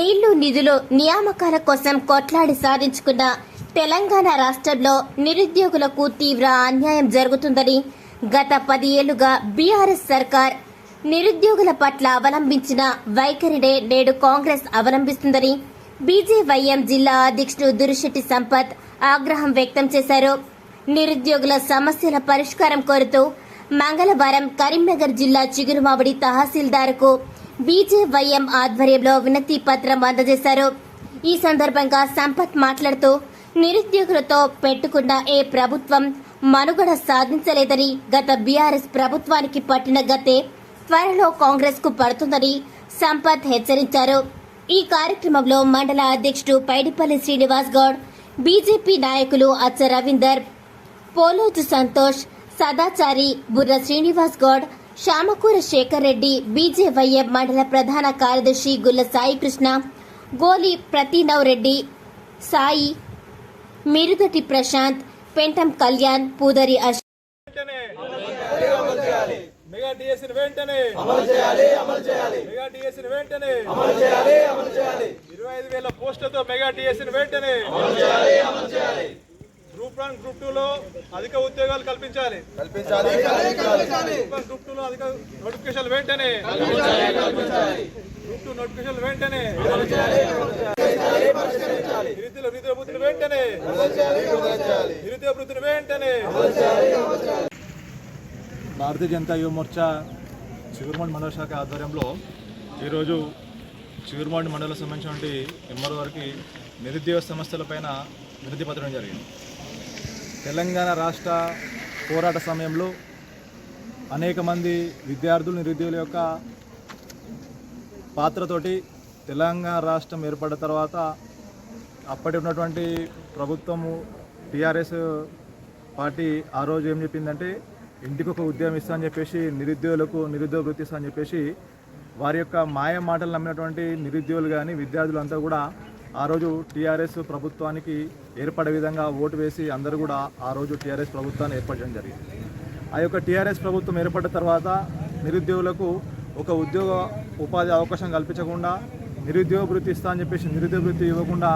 నీళ్ళు నిధులు నియామకాల కోసం కొట్లాడి సాధించుకున్న తెలంగాణ రాష్ట్రంలో నిరుద్యోగులకు తీవ్ర అన్యాయం జరుగుతుందని గత పది ఏళ్ళుగా బీఆర్ఎస్ సర్కార్ నిరుద్యోగుల పట్ల అవలంబించిన వైఖరినే నేడు కాంగ్రెస్ అవలంబిస్తుందని బీజేవైఎం జిల్లా అధ్యక్షుడు దురిశెట్టి సంపత్ ఆగ్రహం వ్యక్తం చేశారు. నిరుద్యోగుల సమస్యల పరిష్కారం కోరుతూ మంగళవారం కరీంనగర్ జిల్లా చిగురుమామిడి తహసీల్దార్కు బీజేవైఎం ఆధ్వర్యంలో వినతి పత్రం అందజేశారు. ఈ సందర్భంగా సంపత్ మాట్లాడుతూ నిరుద్యోగులతో పెట్టుకున్న ఏ ప్రభుత్వం మనుగడ సాధించలేదని గత బీఆర్ఎస్ ప్రభుత్వానికి పట్టిన గతే త్వరలో కాంగ్రెస్కు పడుతుందని సంపత్ హెచ్చరించారు. ఈ కార్యక్రమంలో మండల అధ్యక్షుడు పైడిపల్లి శ్రీనివాస్ గౌడ్ బీజేపీ నాయకులు అచ్చ రవీందర్ పోలోజు సంతోష్ సదాచారి బుర్ర శ్రీనివాస్ గౌడ్ శామకూర శేఖర్ రెడ్డి బీజేవైఎం మండల ప్రధాన కార్యదర్శి గుల్ల సాయి కృష్ణ గోలి ప్రతీనవ్ రెడ్డి సాయి మిరుదటి ప్రశాంత్ పెంటం కళ్యాణ్ పూదరి అశోక్ వెంటనే మెగా డిఎస్ని వెంటనే అమలు చేయాలి అమలు చేయాలి. మెగా డిఎస్ని వెంటనే అమలు చేయాలి అమలు చేయాలి. ఇరవై ఐదు వేల పోస్టులతో మెగా డిఎస్ని వెంటనే అమలు చేయాలి అమలు చేయాలి. గ్రూప్ వన్ గ్రూప్ టూ లో అధిక ఉద్యోగాలు కల్పించాలి. కల్పించాలి. గ్రూప్ వన్ గ్రూప్ టూ లో అధిక నోటిఫికేషన్ వెంటనే. గ్రూప్ టూ నోటిఫికేషన్ వెంటనే. నిరుద్యోగ నిరుద్యోగ వృత్తిని వెంటనే. నిరుద్యోగ వృత్తిని వెంటనే. భారతీయ జనతా యువ మోర్చా చిగురుమండి మండల శాఖ ఆధ్వర్యంలో ఈరోజు చిగురుమండి మండలం సంబంధించినటువంటి ఎంఆర్ వారికి నిరుద్యోగ సమస్యలపైన వినతి పత్రం జరిగింది. తెలంగాణ రాష్ట్ర పోరాట సమయంలో అనేక మంది విద్యార్థులు నిరుద్యోగుల యొక్క పాత్రతోటి తెలంగాణ రాష్ట్రం ఏర్పడిన తర్వాత అప్పటి ఉన్నటువంటి ప్రభుత్వము టీఆర్ఎస్ పార్టీ ఆ రోజు ఏం చెప్పిందంటే ఇంటికి ఒక ఉద్యోగం ఇస్తా అని చెప్పేసి నిరుద్యోగులకు నిరుద్యోగ వృత్తి ఇస్తా అని చెప్పేసి వారి యొక్క మాయ మాటలు నమ్మినటువంటి నిరుద్యోగులు కానీ విద్యార్థులు అంతా కూడా ఆ రోజు టీఆర్ఎస్ ప్రభుత్వానికి ఏర్పడే విధంగా ఓటు వేసి అందరూ కూడా ఆ రోజు టీఆర్ఎస్ ప్రభుత్వాన్ని ఏర్పడడం జరిగింది. ఆ యొక్క టీఆర్ఎస్ ప్రభుత్వం ఏర్పడిన తర్వాత నిరుద్యోగులకు ఒక ఉద్యోగ ఉపాధి అవకాశం కల్పించకుండా నిరుద్యోగ వృత్తి ఇస్తా అని చెప్పేసి నిరుద్యోగ వృత్తి ఇవ్వకుండా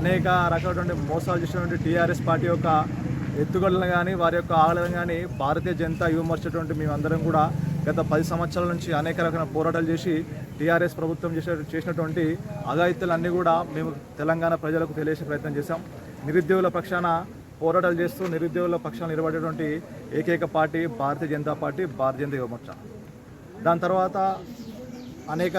అనేక రకాలైనటువంటి మోసాలు చేసినటువంటి టీఆర్ఎస్ పార్టీ యొక్క ఎత్తుగడలను కానీ వారి యొక్క ఆగలను కానీ భారతీయ జనతా యువమర్చేటువంటి మేమందరం కూడా గత పది సంవత్సరాల నుంచి అనేక రకాల పోరాటాలు చేసి టీఆర్ఎస్ ప్రభుత్వం చేసిన చేసినటువంటి అఘాయిత్యాలన్నీ కూడా మేము తెలంగాణ ప్రజలకు తెలియసే ప్రయత్నం చేశాం. నిరుద్యోగుల పక్షాన పోరాటాలు చేస్తూ నిరుద్యోగుల పక్షాన నిలబడేటువంటి ఏకైక పార్టీ భారతీయ జనతా పార్టీ భారతీయ జనతా యువమోర్చ దాని తర్వాత అనేక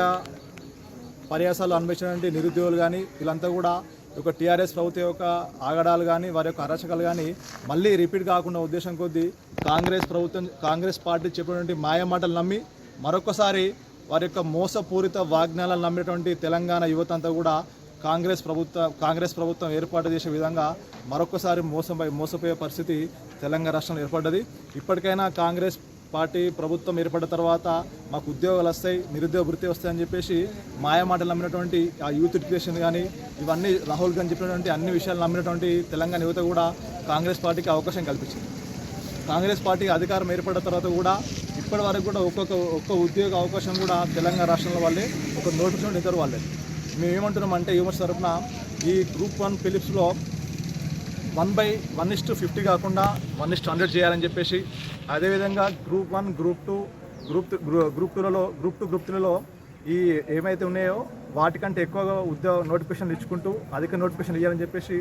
పర్యాసాలు అన్వేషించినటువంటి నిరుద్యోగులు కానీ వీళ్ళంతా కూడా ఒక టీఆర్ఎస్ ప్రభుత్వం యొక్క ఆగడాలు కానీ వారి యొక్క అరచకలు కానీ మళ్ళీ రిపీట్ కాకుండా ఉద్దేశం కొద్దీ కాంగ్రెస్ ప్రభుత్వం కాంగ్రెస్ పార్టీ చెప్పినటువంటి మాయ మాటలు నమ్మి మరొకసారి వారి యొక్క మోసపూరిత వాగ్దానాలు నమ్మినటువంటి తెలంగాణ యువత అంతా కూడా కాంగ్రెస్ ప్రభుత్వ కాంగ్రెస్ ప్రభుత్వం ఏర్పాటు చేసే విధంగా మరొకసారి మోసపోయే మోసపోయే పరిస్థితి తెలంగాణ రాష్ట్రంలో ఏర్పడ్డది. ఇప్పటికైనా కాంగ్రెస్ పార్టీ ప్రభుత్వం ఏర్పడిన తర్వాత మాకు ఉద్యోగాలు వస్తాయి నిరుద్యోగ వృత్తి వస్తాయని చెప్పేసి మాయమాటలు నమ్మినటువంటి ఆ యూత్ ఎడ్యుకేషన్ కానీ ఇవన్నీ రాహుల్ గాంధీ చెప్పినటువంటి అన్ని విషయాలు నమ్మినటువంటి తెలంగాణ యువత కూడా కాంగ్రెస్ పార్టీకి అవకాశం కల్పించింది. కాంగ్రెస్ పార్టీ అధికారం ఏర్పడిన తర్వాత కూడా ఇప్పటి వరకు కూడా ఒక్కొక్క ఒక్క ఉద్యోగ అవకాశం కూడా తెలంగాణ రాష్ట్రంలో వాళ్ళే ఒక నోటిఫికేషన్ ఇద్దరు వాళ్ళే. మేము ఏమంటున్నాం అంటే యువత తరఫున ఈ group one ఫిలిప్స్లో one by one is to fifty కాకుండా వన్ ఇస్ టు హండ్రెడ్ చేయాలని చెప్పేసి అదేవిధంగా group one group two group two- group టూలలో group two group త్రీలలో ఈ ఏమైతే ఉన్నాయో వాటికంటే ఎక్కువగా ఉద్యోగ నోటిఫికేషన్లు ఇచ్చుకుంటూ అధిక నోటిఫికేషన్ ఇవ్వాలని చెప్పేసి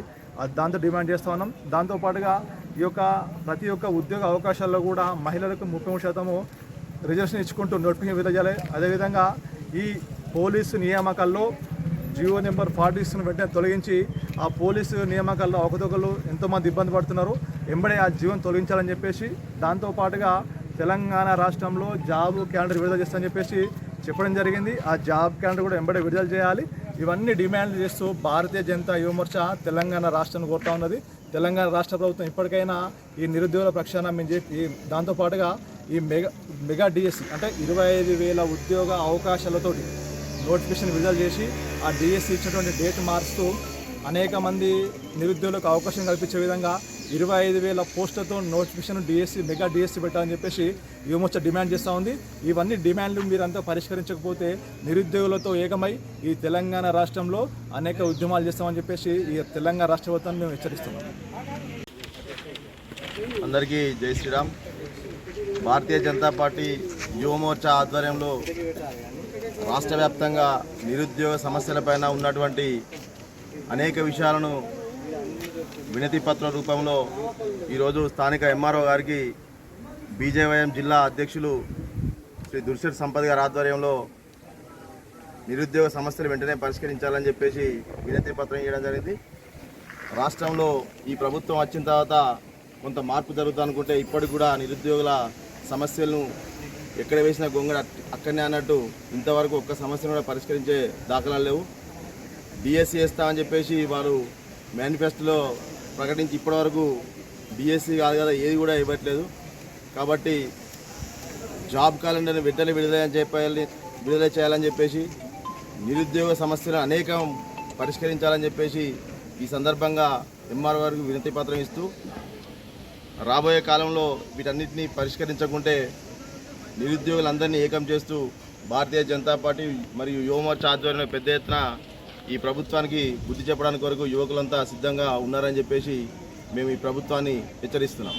దాంతో డిమాండ్ చేస్తూ ఉన్నాం. దాంతోపాటుగా ఈ యొక్క ప్రతి ఒక్క ఉద్యోగ అవకాశాల్లో కూడా మహిళలకు ముప్పై మూడు శాతము రిజర్వేషన్ ఇచ్చుకుంటూ నోటిఫికేషన్ విడుదల చేయాలి. అదేవిధంగా ఈ పోలీసు నియామకాల్లో జియో నెంబర్ ఫార్టీ సిక్స్ను వెంటనే తొలగించి ఆ పోలీసు నియామకాల్లో ఒకదొకరు ఎంతోమంది ఇబ్బంది పడుతున్నారు ఎంబడే ఆ జీవన్ తొలగించాలని చెప్పేసి దాంతోపాటుగా తెలంగాణ రాష్ట్రంలో జాబ్ క్యాలెండర్ విడుదల చేస్తామని చెప్పేసి చెప్పడం జరిగింది. ఆ జాబ్ క్యాలెండర్ కూడా ఎంబడే విడుదల చేయాలి. ఇవన్నీ డిమాండ్ చేస్తూ భారతీయ జనతా యువమోర్చా తెలంగాణ రాష్ట్రాన్ని కోరుతా ఉన్నది. తెలంగాణ రాష్ట్ర ప్రభుత్వం ఇప్పటికైనా ఈ నిరుద్యోగుల పక్షాన మేము చెప్పి దాంతోపాటుగా ఈ మెగా మెగా డిఎస్సి అంటే ఇరవై ఐదు వేల ఉద్యోగ అవకాశాలతోటి నోటిఫికేషన్ విడుదల చేసి ఆ డిఎస్సి ఇచ్చినటువంటి డేట్ మారుస్తూ అనేక మంది నిరుద్యోగులకు అవకాశం కల్పించే విధంగా ఇరవై ఐదు వేల పోస్టులతో నోటిఫికేషన్ డిఎస్సి మెగా డిఎస్సి పెట్టాలని చెప్పేసి యువమోర్చ డిమాండ్ చేస్తూ ఉంది. ఇవన్నీ డిమాండ్లు మీరంతా పరిష్కరించకపోతే నిరుద్యోగులతో ఏకమై ఈ తెలంగాణ రాష్ట్రంలో అనేక ఉద్యమాలు చేస్తామని చెప్పేసి ఈ తెలంగాణ రాష్ట్ర ప్రభుత్వాన్ని మేము హెచ్చరిస్తున్నాం. అందరికీ జై శ్రీరామ్. భారతీయ జనతా పార్టీ యువమోర్చా ఆధ్వర్యంలో రాష్ట్ర వ్యాప్తంగా నిరుద్యోగ సమస్యలపైన ఉన్నటువంటి అనేక విషయాలను వినతి పత్ర రూపంలో ఈరోజు స్థానిక ఎంఆర్ఓ గారికి బీజేవైఎం జిల్లా అధ్యక్షులు శ్రీ దుర్శర్ సంపద్ గారి ఆధ్వర్యంలో నిరుద్యోగ సమస్యలు వెంటనే పరిష్కరించాలని చెప్పేసి వినతి పత్రం ఇవ్వడం జరిగింది. రాష్ట్రంలో ఈ ప్రభుత్వం వచ్చిన తర్వాత కొంత మార్పు జరుగుతుంది అనుకుంటే ఇప్పటికి కూడా నిరుద్యోగుల సమస్యలను ఎక్కడ వేసిన గొంగడ అక్కడనే అన్నట్టు ఇంతవరకు ఒక్క సమస్యను కూడా పరిష్కరించే దాఖలాలు లేవు. డిఎస్సి వేస్తామని చెప్పేసి వారు మేనిఫెస్టోలో ప్రకటించి ఇప్పటివరకు బీఎస్సీ కాదు కదా ఏది కూడా ఇవ్వట్లేదు. కాబట్టి జాబ్ క్యాలెండర్ని వెంటనే విడుదల చెప్పాలి విడుదల చేయాలని చెప్పేసి నిరుద్యోగ సమస్యలు అనేకం పరిష్కరించాలని చెప్పేసి ఈ సందర్భంగా ఎంఆర్ గారికి వినతి పత్రం ఇస్తూ రాబోయే కాలంలో వీటన్నిటిని పరిష్కరించకుంటే నిరుద్యోగులందరినీ ఏకం చేస్తూ భారతీయ జనతా పార్టీ మరియు యువమోర్చా ఆధ్వర్యంలో పెద్ద ఎత్తున ఈ ప్రభుత్వానికి బుద్ధి చెప్పడానికి వరకు యువకులంతా సిద్ధంగా ఉన్నారని చెప్పేసి మేము ఈ ప్రభుత్వాన్ని హెచ్చరిస్తున్నాం.